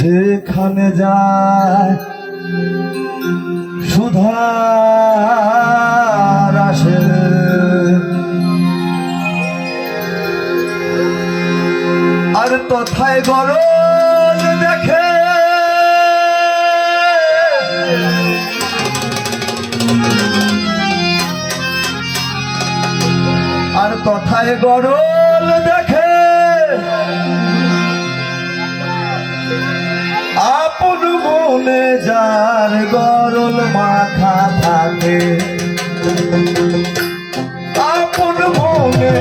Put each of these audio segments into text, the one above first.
যেখানে যায় সুধার আসে। আর তথায় গরল তথায় গরল দেখে। আপন মনে যার গরল মাথা থাকে। আপন মনে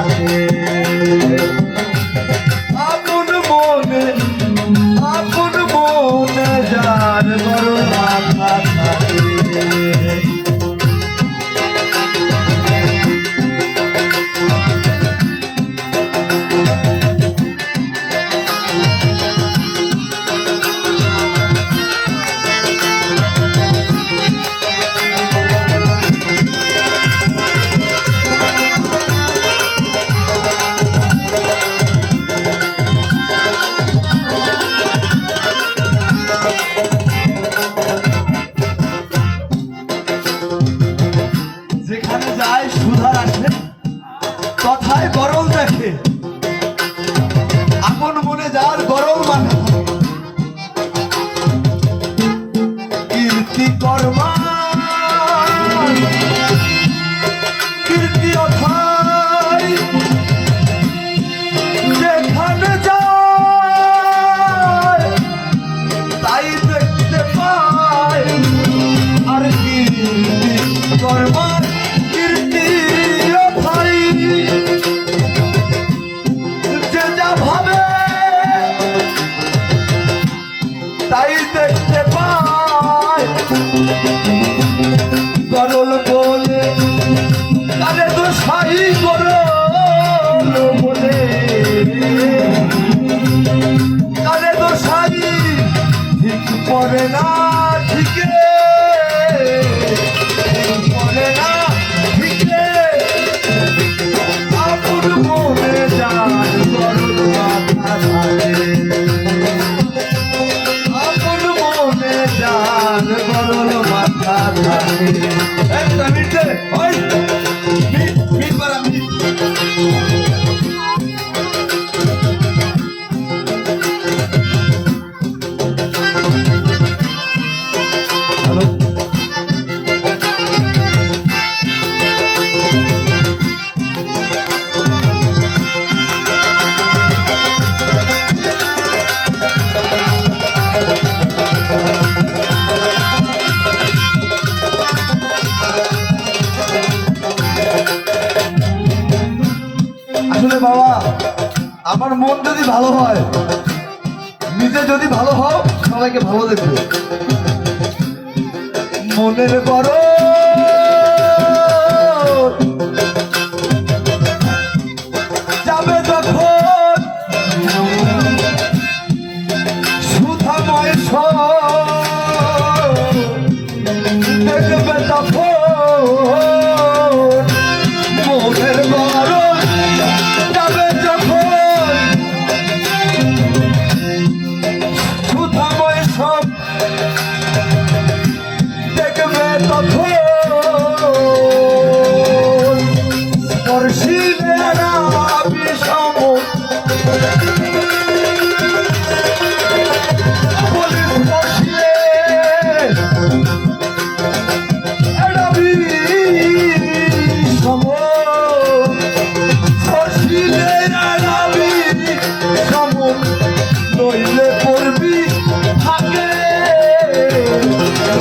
মাথা কথায় বরল দেখে? পড়ে না ঠিকে পড়ে না ঠিকে আপন মনে যান গরল মাথা থাকে আপন মনে যান গরল মাথা থাকে একটা মিনিটে ওই আসলে বাবা, আমার মন যদি ভালো হয়, নিজে যদি ভালো হও, সবাইকে ভালো দেখবে। মনের বড়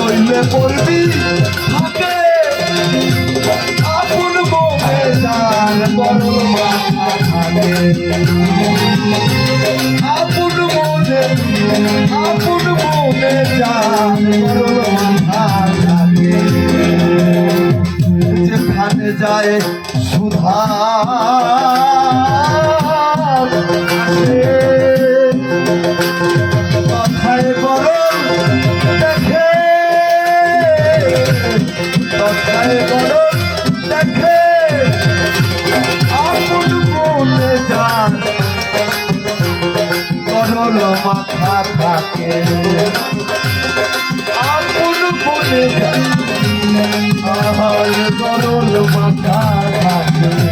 হইলে পড়বি? হাতে আপন বলে আপন মনে আপন মনে যেখানে যায় সুধা দেখে আপন মনে যান। করল মাথা থাকে আপন মনে যান। করল মাথা থাকে